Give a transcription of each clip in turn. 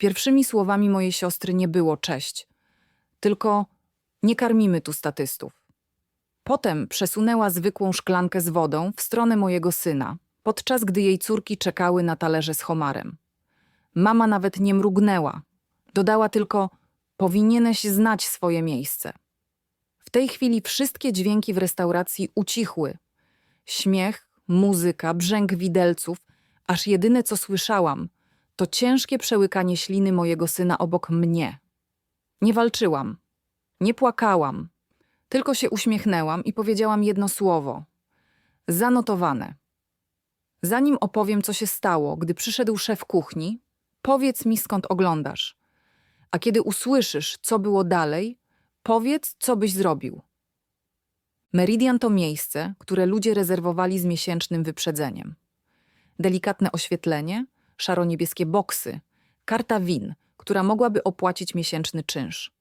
Pierwszymi słowami mojej siostry nie było cześć, tylko nie karmimy tu statystów. Potem przesunęła zwykłą szklankę z wodą w stronę mojego syna, podczas gdy jej córki czekały na talerze z homarem. Mama nawet nie mrugnęła. Dodała tylko: Powinieneś znać swoje miejsce. W tej chwili wszystkie dźwięki w restauracji ucichły. Śmiech, muzyka, brzęk widelców, aż jedyne co słyszałam, to ciężkie przełykanie śliny mojego syna obok mnie. Nie walczyłam, nie płakałam, tylko się uśmiechnęłam i powiedziałam jedno słowo: zanotowane. Zanim opowiem, co się stało, gdy przyszedł szef kuchni, powiedz mi skąd oglądasz. A kiedy usłyszysz, co było dalej, powiedz, co byś zrobił. Meridian to miejsce, które ludzie rezerwowali z miesięcznym wyprzedzeniem. Delikatne oświetlenie, szaro-niebieskie boksy, karta win, która mogłaby opłacić miesięczny czynsz.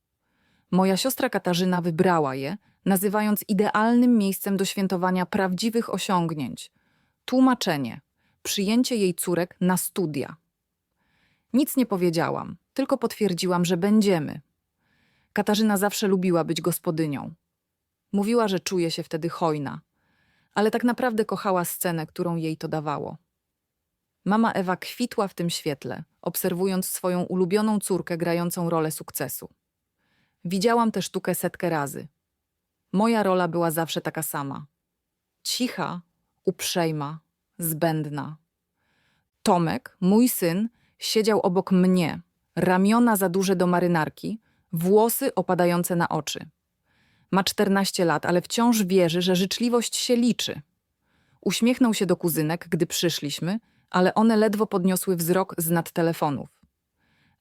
Moja siostra Katarzyna wybrała je, nazywając idealnym miejscem do świętowania prawdziwych osiągnięć. Tłumaczenie, przyjęcie jej córek na studia. Nic nie powiedziałam, tylko potwierdziłam, że będziemy. Katarzyna zawsze lubiła być gospodynią. Mówiła, że czuje się wtedy hojna, ale tak naprawdę kochała scenę, którą jej to dawało. Mama Ewa kwitła w tym świetle, obserwując swoją ulubioną córkę grającą rolę sukcesu. Widziałam tę sztukę setkę razy. Moja rola była zawsze taka sama. Cicha, uprzejma, zbędna. Tomek, mój syn, siedział obok mnie, ramiona za duże do marynarki, włosy opadające na oczy. Ma 14 lat, ale wciąż wierzy, że życzliwość się liczy. Uśmiechnął się do kuzynek, gdy przyszliśmy, ale one ledwo podniosły wzrok z nad telefonów.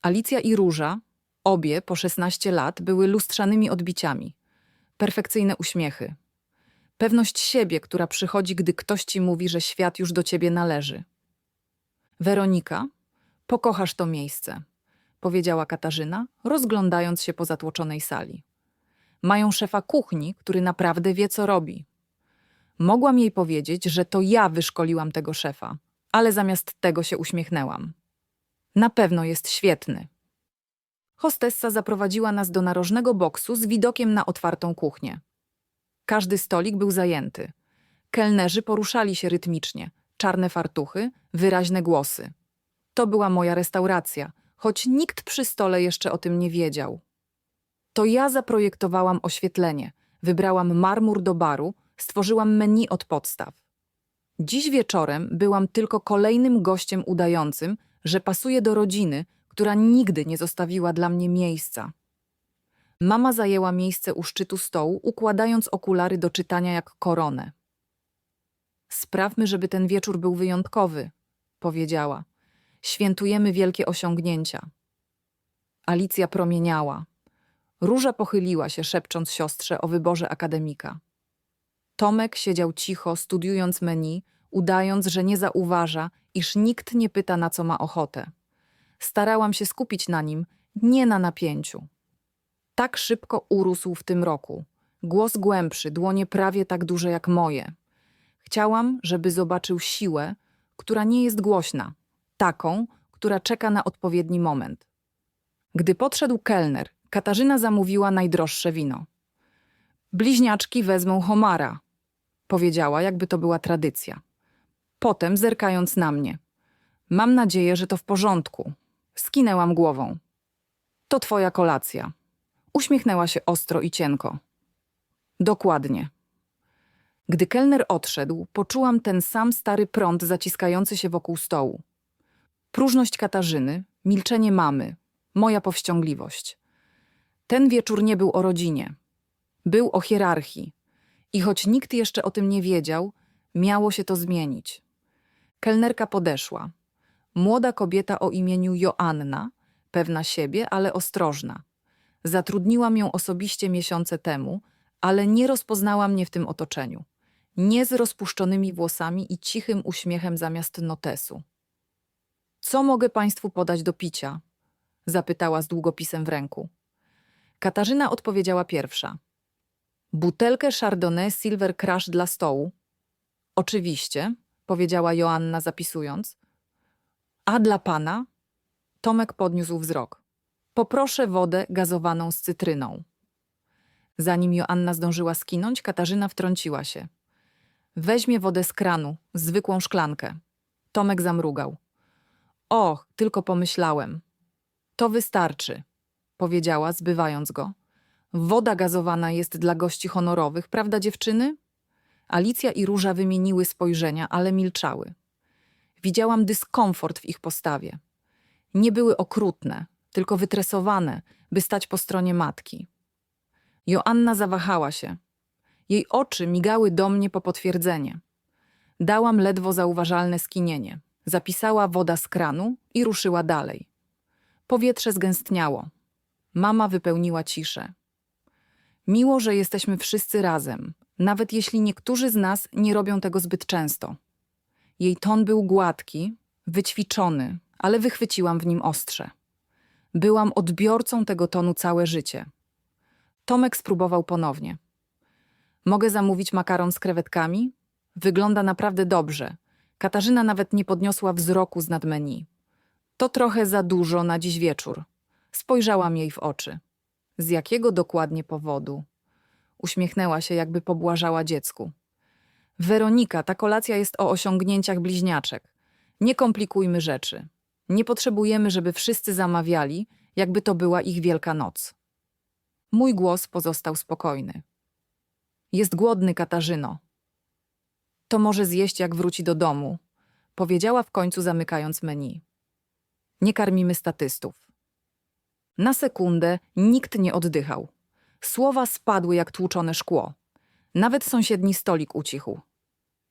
Alicja i Róża, obie po 16 lat, były lustrzanymi odbiciami. Perfekcyjne uśmiechy. Pewność siebie, która przychodzi, gdy ktoś ci mówi, że świat już do ciebie należy. Weronika, pokochasz to miejsce, powiedziała Katarzyna, rozglądając się po zatłoczonej sali. Mają szefa kuchni, który naprawdę wie, co robi. Mogłam jej powiedzieć, że to ja wyszkoliłam tego szefa, ale zamiast tego się uśmiechnęłam. Na pewno jest świetny. Hostessa zaprowadziła nas do narożnego boksu z widokiem na otwartą kuchnię. Każdy stolik był zajęty. Kelnerzy poruszali się rytmicznie, czarne fartuchy, wyraźne głosy. To była moja restauracja, choć nikt przy stole jeszcze o tym nie wiedział. To ja zaprojektowałam oświetlenie, wybrałam marmur do baru, stworzyłam menu od podstaw. Dziś wieczorem byłam tylko kolejnym gościem udającym, że pasuje do rodziny, która nigdy nie zostawiła dla mnie miejsca. Mama zajęła miejsce u szczytu stołu, układając okulary do czytania jak koronę. Sprawmy, żeby ten wieczór był wyjątkowy, powiedziała. Świętujemy wielkie osiągnięcia. Alicja promieniała. Róża pochyliła się, szepcząc siostrze o wyborze akademika. Tomek siedział cicho, studiując menu, udając, że nie zauważa, iż nikt nie pyta, na co ma ochotę. Starałam się skupić na nim, nie na napięciu. Tak szybko urósł w tym roku. Głos głębszy, dłonie prawie tak duże jak moje. Chciałam, żeby zobaczył siłę, która nie jest głośna, taką, która czeka na odpowiedni moment. Gdy podszedł kelner, Katarzyna zamówiła najdroższe wino. Bliźniaczki wezmą homara, powiedziała, jakby to była tradycja. Potem, zerkając na mnie, mam nadzieję, że to w porządku. Skinęłam głową. To twoja kolacja. Uśmiechnęła się ostro i cienko. Dokładnie. Gdy kelner odszedł, poczułam ten sam stary prąd zaciskający się wokół stołu. Próżność Katarzyny, milczenie mamy, moja powściągliwość. Ten wieczór nie był o rodzinie. Był o hierarchii. I choć nikt jeszcze o tym nie wiedział, miało się to zmienić. Kelnerka podeszła. Młoda kobieta o imieniu Joanna, pewna siebie, ale ostrożna. Zatrudniłam ją osobiście miesiące temu, ale nie rozpoznała mnie w tym otoczeniu. Nie z rozpuszczonymi włosami i cichym uśmiechem zamiast notesu. Co mogę państwu podać do picia? zapytała z długopisem w ręku. Katarzyna odpowiedziała pierwsza. Butelkę Chardonnay Silver Crush dla stołu. Oczywiście, powiedziała Joanna zapisując. A dla pana? Tomek podniósł wzrok. Poproszę wodę gazowaną z cytryną. Zanim Joanna zdążyła skinąć, Katarzyna wtrąciła się. Weźmie wodę z kranu, zwykłą szklankę. Tomek zamrugał. Och, tylko pomyślałem. To wystarczy, powiedziała, zbywając go. Woda gazowana jest dla gości honorowych, prawda dziewczyny? Alicja i Róża wymieniły spojrzenia, ale milczały. Widziałam dyskomfort w ich postawie. Nie były okrutne, tylko wytresowane, by stać po stronie matki. Joanna zawahała się. Jej oczy migały do mnie po potwierdzenie. Dałam ledwo zauważalne skinienie. Zapisała woda z kranu i ruszyła dalej. Powietrze zgęstniało. Mama wypełniła ciszę. Miło, że jesteśmy wszyscy razem, nawet jeśli niektórzy z nas nie robią tego zbyt często. Jej ton był gładki, wyćwiczony, ale wychwyciłam w nim ostrze. Byłam odbiorcą tego tonu całe życie. Tomek spróbował ponownie. Mogę zamówić makaron z krewetkami? Wygląda naprawdę dobrze. Katarzyna nawet nie podniosła wzroku z nad menu. To trochę za dużo na dziś wieczór. Spojrzałam jej w oczy. Z jakiego dokładnie powodu? Uśmiechnęła się, jakby pobłażała dziecku. Weronika, ta kolacja jest o osiągnięciach bliźniaczek. Nie komplikujmy rzeczy. Nie potrzebujemy, żeby wszyscy zamawiali, jakby to była ich wielka noc. Mój głos pozostał spokojny. Jest głodny, Katarzyno. To może zjeść, jak wróci do domu, powiedziała w końcu, zamykając menu. Nie karmimy statystów. Na sekundę nikt nie oddychał. Słowa spadły jak tłuczone szkło. Nawet sąsiedni stolik ucichł.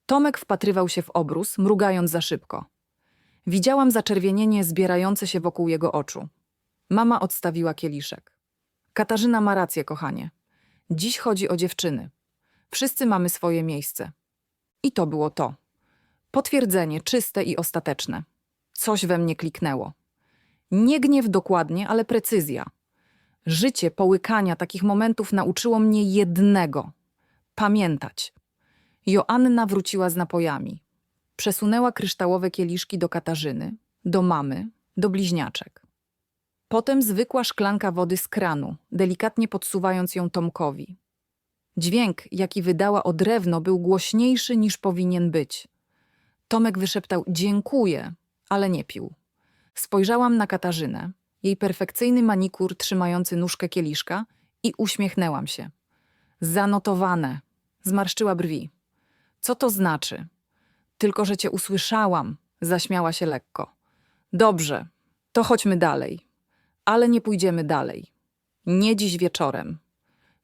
Tomek wpatrywał się w obrus, mrugając za szybko. Widziałam zaczerwienienie zbierające się wokół jego oczu. Mama odstawiła kieliszek. Katarzyna ma rację, kochanie. Dziś chodzi o dziewczyny. Wszyscy mamy swoje miejsce. I to było to. Potwierdzenie czyste i ostateczne. Coś we mnie kliknęło. Nie gniew dokładnie, ale precyzja. Życie połykania takich momentów nauczyło mnie jednego pamiętać. Joanna wróciła z napojami. Przesunęła kryształowe kieliszki do Katarzyny, do mamy, do bliźniaczek. Potem zwykła szklanka wody z kranu, delikatnie podsuwając ją Tomkowi. Dźwięk, jaki wydała o drewno, był głośniejszy niż powinien być. Tomek wyszeptał dziękuję, ale nie pił. Spojrzałam na Katarzynę, jej perfekcyjny manikur trzymający nóżkę kieliszka i uśmiechnęłam się. Zanotowane. Zmarszczyła brwi. Co to znaczy? Tylko, że cię usłyszałam, zaśmiała się lekko. Dobrze, to chodźmy dalej. Ale nie pójdziemy dalej. Nie dziś wieczorem.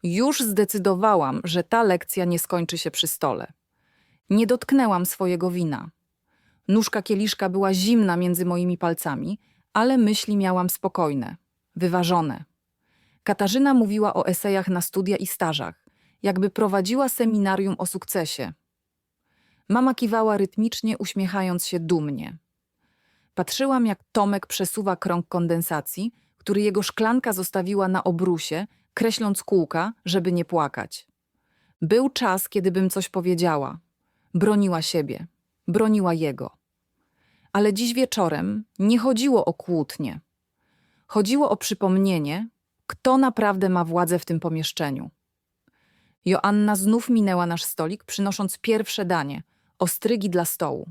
Już zdecydowałam, że ta lekcja nie skończy się przy stole. Nie dotknęłam swojego wina. Nóżka kieliszka była zimna między moimi palcami, ale myśli miałam spokojne, wyważone. Katarzyna mówiła o esejach na studia i stażach, jakby prowadziła seminarium o sukcesie. Mama kiwała rytmicznie, uśmiechając się dumnie. Patrzyłam, jak Tomek przesuwa krąg kondensacji, który jego szklanka zostawiła na obrusie, kreśląc kółka, żeby nie płakać. Był czas, kiedy bym coś powiedziała. Broniła siebie, broniła jego. Ale dziś wieczorem nie chodziło o kłótnie. Chodziło o przypomnienie, kto naprawdę ma władzę w tym pomieszczeniu. Joanna znów minęła nasz stolik, przynosząc pierwsze danie ostrygi dla stołu.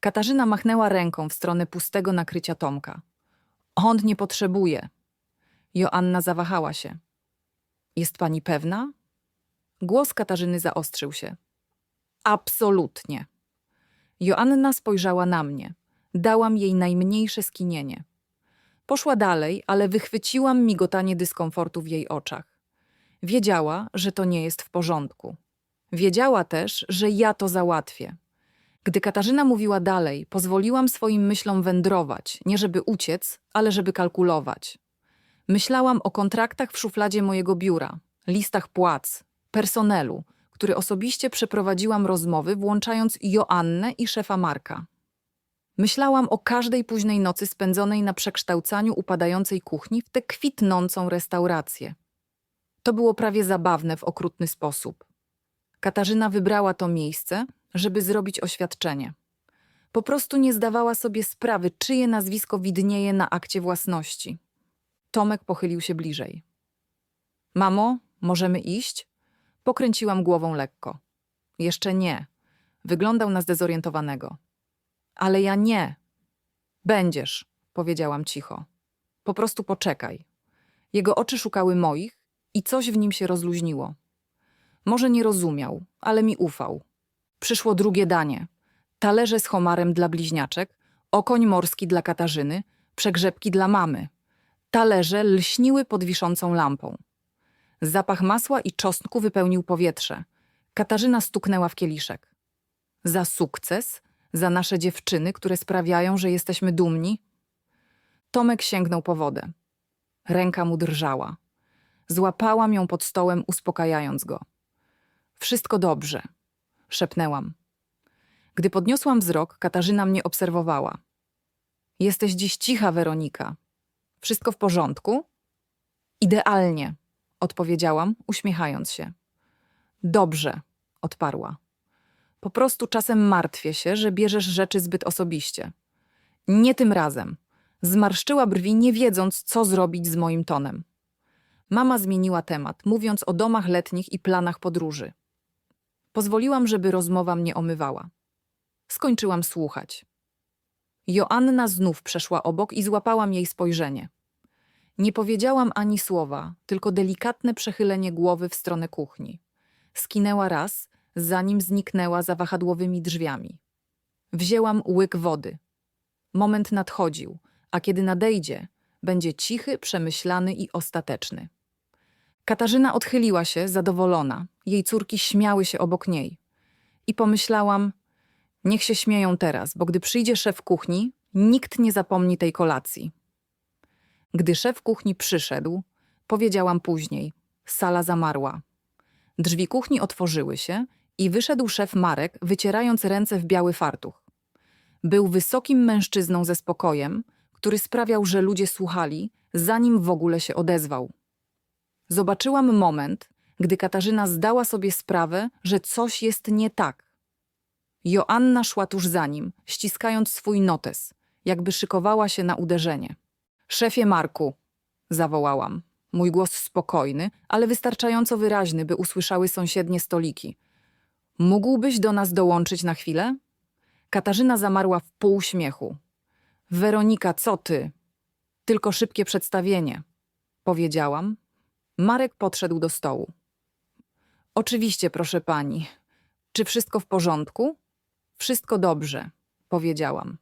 Katarzyna machnęła ręką w stronę pustego nakrycia Tomka. On nie potrzebuje. Joanna zawahała się. Jest pani pewna? Głos Katarzyny zaostrzył się. Absolutnie. Joanna spojrzała na mnie. Dałam jej najmniejsze skinienie. Poszła dalej, ale wychwyciłam migotanie dyskomfortu w jej oczach. Wiedziała, że to nie jest w porządku. Wiedziała też, że ja to załatwię. Gdy Katarzyna mówiła dalej, pozwoliłam swoim myślom wędrować, nie żeby uciec, ale żeby kalkulować. Myślałam o kontraktach w szufladzie mojego biura, listach płac, personelu, który osobiście przeprowadziłam rozmowy, włączając Joannę i szefa Marka. Myślałam o każdej późnej nocy spędzonej na przekształcaniu upadającej kuchni w tę kwitnącą restaurację. To było prawie zabawne w okrutny sposób. Katarzyna wybrała to miejsce, żeby zrobić oświadczenie. Po prostu nie zdawała sobie sprawy, czyje nazwisko widnieje na akcie własności. Tomek pochylił się bliżej. Mamo, możemy iść? Pokręciłam głową lekko. Jeszcze nie. Wyglądał na zdezorientowanego. Ale ja nie. Będziesz, powiedziałam cicho. Po prostu poczekaj. Jego oczy szukały moich i coś w nim się rozluźniło. Może nie rozumiał, ale mi ufał. Przyszło drugie danie. Talerze z homarem dla bliźniaczek, okoń morski dla Katarzyny, przegrzebki dla mamy. Talerze lśniły pod wiszącą lampą. Zapach masła i czosnku wypełnił powietrze. Katarzyna stuknęła w kieliszek. Za sukces, za nasze dziewczyny, które sprawiają, że jesteśmy dumni. Tomek sięgnął po wodę. Ręka mu drżała. Złapałam ją pod stołem, uspokajając go. Wszystko dobrze, szepnęłam. Gdy podniosłam wzrok, Katarzyna mnie obserwowała. Jesteś dziś cicha, Weronika. Wszystko w porządku? Idealnie, odpowiedziałam, uśmiechając się. Dobrze, odparła. Po prostu czasem martwię się, że bierzesz rzeczy zbyt osobiście. Nie tym razem. Zmarszczyła brwi, nie wiedząc, co zrobić z moim tonem. Mama zmieniła temat, mówiąc o domach letnich i planach podróży. Pozwoliłam, żeby rozmowa mnie omywała. Skończyłam słuchać. Joanna znów przeszła obok i złapałam jej spojrzenie. Nie powiedziałam ani słowa, tylko delikatne przechylenie głowy w stronę kuchni. Skinęła raz, zanim zniknęła za wahadłowymi drzwiami. Wzięłam łyk wody. Moment nadchodził, a kiedy nadejdzie, będzie cichy, przemyślany i ostateczny. Katarzyna odchyliła się, zadowolona. Jej córki śmiały się obok niej. I pomyślałam, niech się śmieją teraz, bo gdy przyjdzie szef kuchni, nikt nie zapomni tej kolacji. Gdy szef kuchni przyszedł, powiedziałam później, sala zamarła. Drzwi kuchni otworzyły się i wyszedł szef Marek, wycierając ręce w biały fartuch. Był wysokim mężczyzną ze spokojem, który sprawiał, że ludzie słuchali, zanim w ogóle się odezwał. Zobaczyłam moment, gdy Katarzyna zdała sobie sprawę, że coś jest nie tak. Joanna szła tuż za nim, ściskając swój notes, jakby szykowała się na uderzenie. Szefie Marku, zawołałam. Mój głos spokojny, ale wystarczająco wyraźny, by usłyszały sąsiednie stoliki. Mógłbyś do nas dołączyć na chwilę? Katarzyna zamarła w półśmiechu. Weronika, co ty? Tylko szybkie przedstawienie, powiedziałam. Marek podszedł do stołu. Oczywiście, proszę pani. Czy wszystko w porządku? Wszystko dobrze, powiedziałam.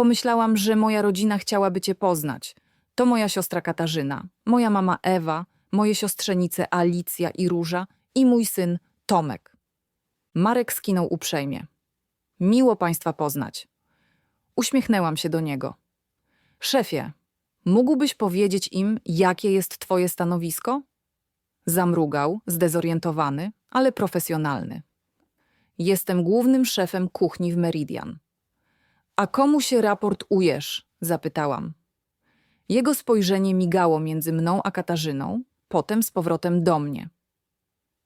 Pomyślałam, że moja rodzina chciałaby cię poznać. To moja siostra Katarzyna, moja mama Ewa, moje siostrzenice Alicja i Róża i mój syn Tomek. Marek skinął uprzejmie. Miło państwa poznać. Uśmiechnęłam się do niego. Szefie, mógłbyś powiedzieć im, jakie jest twoje stanowisko? Zamrugał, zdezorientowany, ale profesjonalny. Jestem głównym szefem kuchni w Meridian. A komu się raport ujesz? zapytałam. Jego spojrzenie migało między mną a Katarzyną, potem z powrotem do mnie.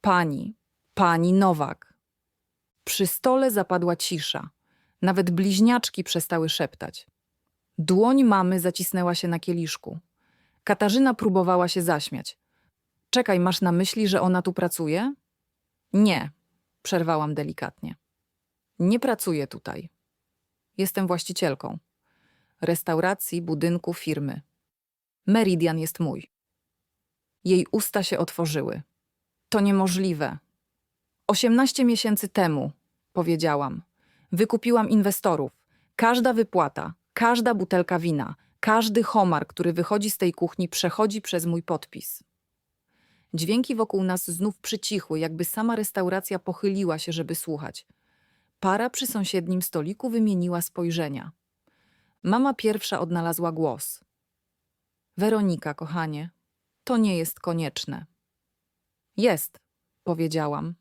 Pani, pani Nowak. Przy stole zapadła cisza. Nawet bliźniaczki przestały szeptać. Dłoń mamy zacisnęła się na kieliszku. Katarzyna próbowała się zaśmiać. Czekaj, masz na myśli, że ona tu pracuje? Nie, przerwałam delikatnie. Nie pracuję tutaj. Jestem właścicielką restauracji, budynku, firmy. Meridian jest mój. Jej usta się otworzyły. To niemożliwe. Osiemnaście miesięcy temu, powiedziałam, wykupiłam inwestorów. Każda wypłata, każda butelka wina, każdy homar, który wychodzi z tej kuchni, przechodzi przez mój podpis. Dźwięki wokół nas znów przycichły, jakby sama restauracja pochyliła się, żeby słuchać. Para przy sąsiednim stoliku wymieniła spojrzenia. Mama pierwsza odnalazła głos. Weronika, kochanie, to nie jest konieczne. Jest, powiedziałam,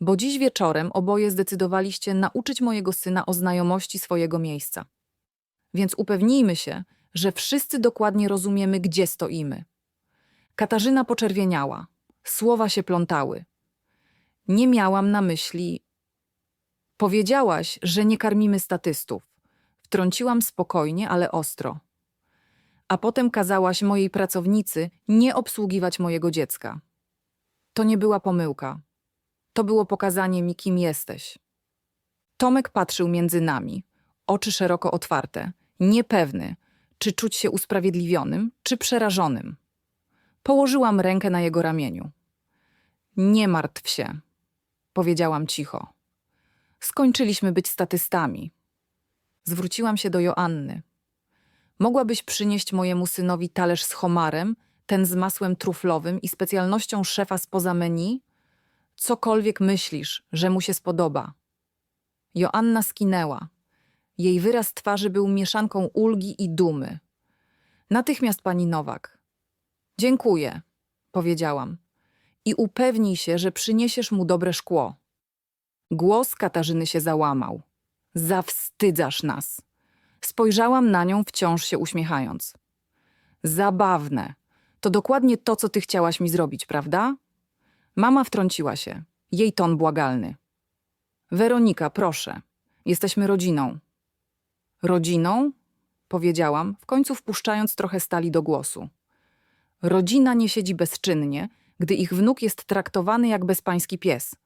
bo dziś wieczorem oboje zdecydowaliście nauczyć mojego syna o znajomości swojego miejsca. Więc upewnijmy się, że wszyscy dokładnie rozumiemy, gdzie stoimy. Katarzyna poczerwieniała, słowa się plątały. Nie miałam na myśli. Powiedziałaś, że nie karmimy statystów. Wtrąciłam spokojnie, ale ostro. A potem kazałaś mojej pracownicy nie obsługiwać mojego dziecka. To nie była pomyłka. To było pokazanie mi, kim jesteś. Tomek patrzył między nami, oczy szeroko otwarte, niepewny, czy czuć się usprawiedliwionym, czy przerażonym. Położyłam rękę na jego ramieniu. Nie martw się, powiedziałam cicho. Skończyliśmy być statystami. Zwróciłam się do Joanny. Mogłabyś przynieść mojemu synowi talerz z homarem, ten z masłem truflowym i specjalnością szefa spoza menu? Cokolwiek myślisz, że mu się spodoba. Joanna skinęła. Jej wyraz twarzy był mieszanką ulgi i dumy. Natychmiast pani Nowak. Dziękuję, powiedziałam. I upewnij się, że przyniesiesz mu dobre szkło. Głos Katarzyny się załamał. Zawstydzasz nas. Spojrzałam na nią, wciąż się uśmiechając. Zabawne. To dokładnie to, co ty chciałaś mi zrobić, prawda? Mama wtrąciła się. Jej ton błagalny. Weronika, proszę. Jesteśmy rodziną. Rodziną? Powiedziałam, w końcu wpuszczając trochę stali do głosu. Rodzina nie siedzi bezczynnie, gdy ich wnuk jest traktowany jak bezpański pies.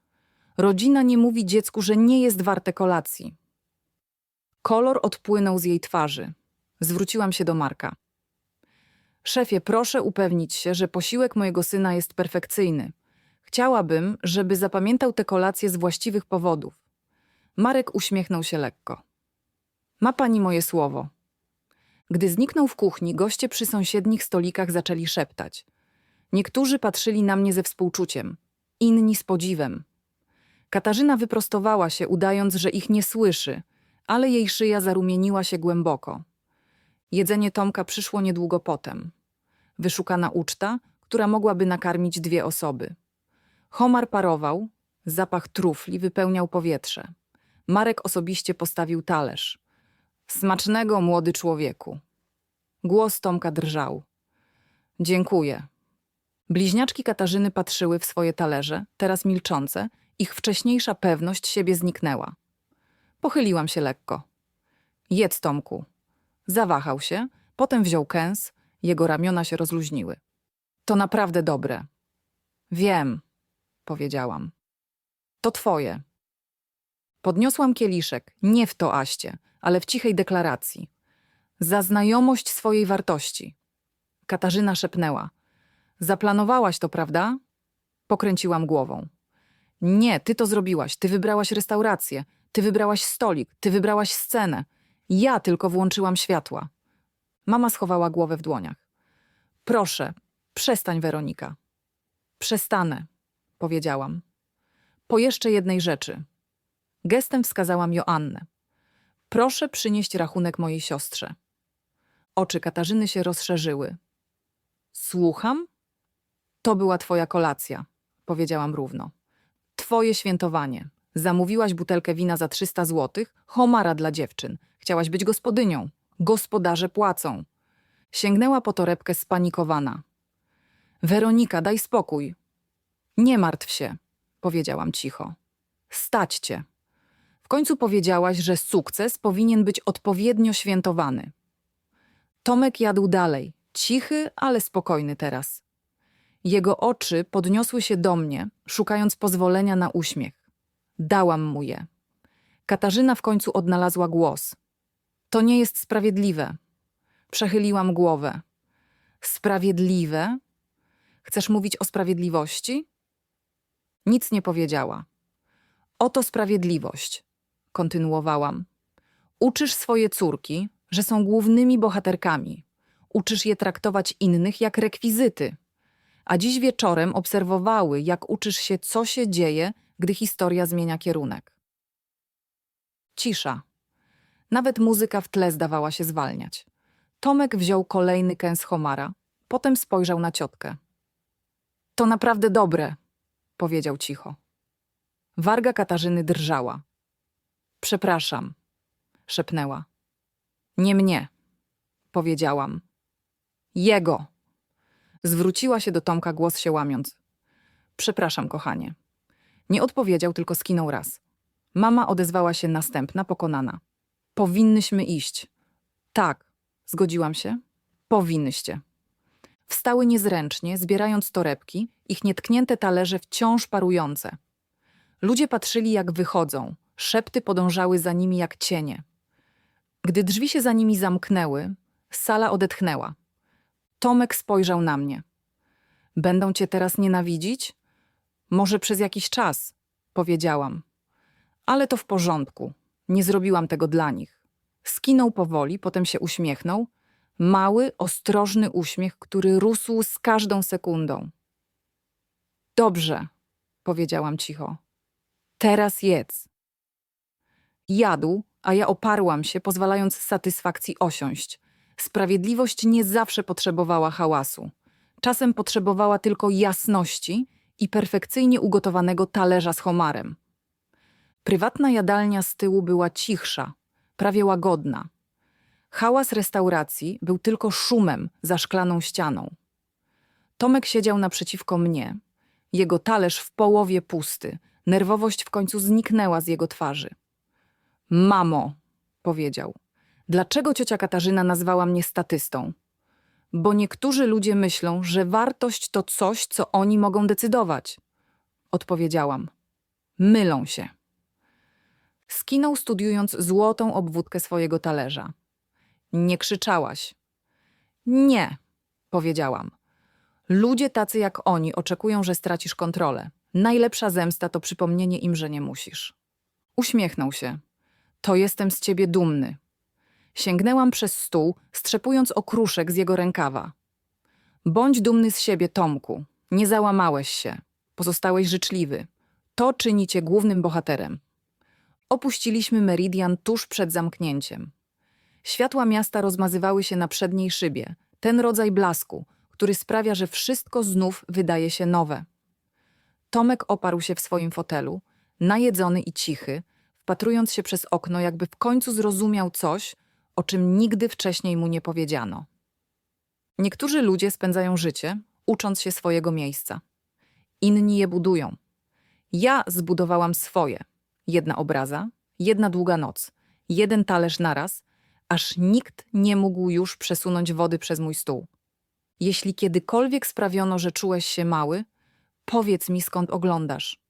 Rodzina nie mówi dziecku, że nie jest warte kolacji. Kolor odpłynął z jej twarzy. Zwróciłam się do Marka. Szefie, proszę upewnić się, że posiłek mojego syna jest perfekcyjny. Chciałabym, żeby zapamiętał tę kolację z właściwych powodów. Marek uśmiechnął się lekko. Ma pani moje słowo. Gdy zniknął w kuchni, goście przy sąsiednich stolikach zaczęli szeptać. Niektórzy patrzyli na mnie ze współczuciem, inni z podziwem. Katarzyna wyprostowała się, udając, że ich nie słyszy, ale jej szyja zarumieniła się głęboko. Jedzenie Tomka przyszło niedługo potem. Wyszukana uczta, która mogłaby nakarmić dwie osoby. Homar parował, zapach trufli wypełniał powietrze. Marek osobiście postawił talerz. Smacznego, młody człowieku. Głos Tomka drżał. Dziękuję. Bliźniaczki Katarzyny patrzyły w swoje talerze, teraz milczące, ich wcześniejsza pewność siebie zniknęła. Pochyliłam się lekko. Jedz, Tomku. Zawahał się, potem wziął kęs, jego ramiona się rozluźniły. To naprawdę dobre. Wiem, powiedziałam. To twoje. Podniosłam kieliszek, nie w toaście, ale w cichej deklaracji. Za znajomość swojej wartości. Katarzyna szepnęła. Zaplanowałaś to, prawda? Pokręciłam głową. Nie, ty to zrobiłaś. Ty wybrałaś restaurację. Ty wybrałaś stolik. Ty wybrałaś scenę. Ja tylko włączyłam światła. Mama schowała głowę w dłoniach. Proszę, przestań, Weronika. Przestanę, powiedziałam. Po jeszcze jednej rzeczy. Gestem wskazałam Joannę. Proszę przynieść rachunek mojej siostrze. Oczy Katarzyny się rozszerzyły. Słucham? To była twoja kolacja, powiedziałam równo. Twoje świętowanie. Zamówiłaś butelkę wina za 300 złotych, homara dla dziewczyn. Chciałaś być gospodynią. Gospodarze płacą. Sięgnęła po torebkę spanikowana. Weronika, daj spokój. Nie martw się, powiedziałam cicho. Stać cię. W końcu powiedziałaś, że sukces powinien być odpowiednio świętowany. Tomek jadł dalej, cichy, ale spokojny teraz. Jego oczy podniosły się do mnie, szukając pozwolenia na uśmiech. Dałam mu je. Katarzyna w końcu odnalazła głos. To nie jest sprawiedliwe. Przechyliłam głowę. Sprawiedliwe? Chcesz mówić o sprawiedliwości? Nic nie powiedziała. Oto sprawiedliwość, kontynuowałam. Uczysz swoje córki, że są głównymi bohaterkami. Uczysz je traktować innych jak rekwizyty. A dziś wieczorem obserwowały, jak uczysz się, co się dzieje, gdy historia zmienia kierunek. Cisza. Nawet muzyka w tle zdawała się zwalniać. Tomek wziął kolejny kęs homara, potem spojrzał na ciotkę. To naprawdę dobre, powiedział cicho. Warga Katarzyny drżała. Przepraszam, szepnęła. Nie mnie, powiedziałam. Jego. Zwróciła się do Tomka, głos się łamiąc. Przepraszam, kochanie. Nie odpowiedział, tylko skinął raz. Mama odezwała się następna, pokonana. Powinnyśmy iść. Tak, zgodziłam się. Powinnyście. Wstały niezręcznie, zbierając torebki, ich nietknięte talerze wciąż parujące. Ludzie patrzyli, jak wychodzą, szepty podążały za nimi jak cienie. Gdy drzwi się za nimi zamknęły, sala odetchnęła. Tomek spojrzał na mnie. Będą cię teraz nienawidzić? Może przez jakiś czas, powiedziałam. Ale to w porządku. Nie zrobiłam tego dla nich. Skinął powoli, potem się uśmiechnął. Mały, ostrożny uśmiech, który rósł z każdą sekundą. Dobrze, powiedziałam cicho. Teraz jedz. Jadł, a ja oparłam się, pozwalając satysfakcji osiąść. Sprawiedliwość nie zawsze potrzebowała hałasu. Czasem potrzebowała tylko jasności i perfekcyjnie ugotowanego talerza z homarem. Prywatna jadalnia z tyłu była cichsza, prawie łagodna. Hałas restauracji był tylko szumem za szklaną ścianą. Tomek siedział naprzeciwko mnie. Jego talerz w połowie pusty. Nerwowość w końcu zniknęła z jego twarzy. Mamo, powiedział, dlaczego ciocia Katarzyna nazwała mnie statystą? Bo niektórzy ludzie myślą, że wartość to coś, co oni mogą decydować. Odpowiedziałam. Mylą się. Skinął studiując złotą obwódkę swojego talerza. Nie krzyczałaś. Nie, powiedziałam. Ludzie tacy jak oni oczekują, że stracisz kontrolę. Najlepsza zemsta to przypomnienie im, że nie musisz. Uśmiechnął się. To jestem z ciebie dumny. Sięgnęłam przez stół, strzepując okruszek z jego rękawa. Bądź dumny z siebie, Tomku. Nie załamałeś się. Pozostałeś życzliwy. To czyni cię głównym bohaterem. Opuściliśmy Meridian tuż przed zamknięciem. Światła miasta rozmazywały się na przedniej szybie, ten rodzaj blasku, który sprawia, że wszystko znów wydaje się nowe. Tomek oparł się w swoim fotelu, najedzony i cichy, wpatrując się przez okno, jakby w końcu zrozumiał coś, o czym nigdy wcześniej mu nie powiedziano. Niektórzy ludzie spędzają życie, ucząc się swojego miejsca. Inni je budują. Ja zbudowałam swoje. Jedna obraza, jedna długa noc, jeden talerz naraz, aż nikt nie mógł już przesunąć wody przez mój stół. Jeśli kiedykolwiek sprawiono, że czułeś się mały, powiedz mi skąd oglądasz.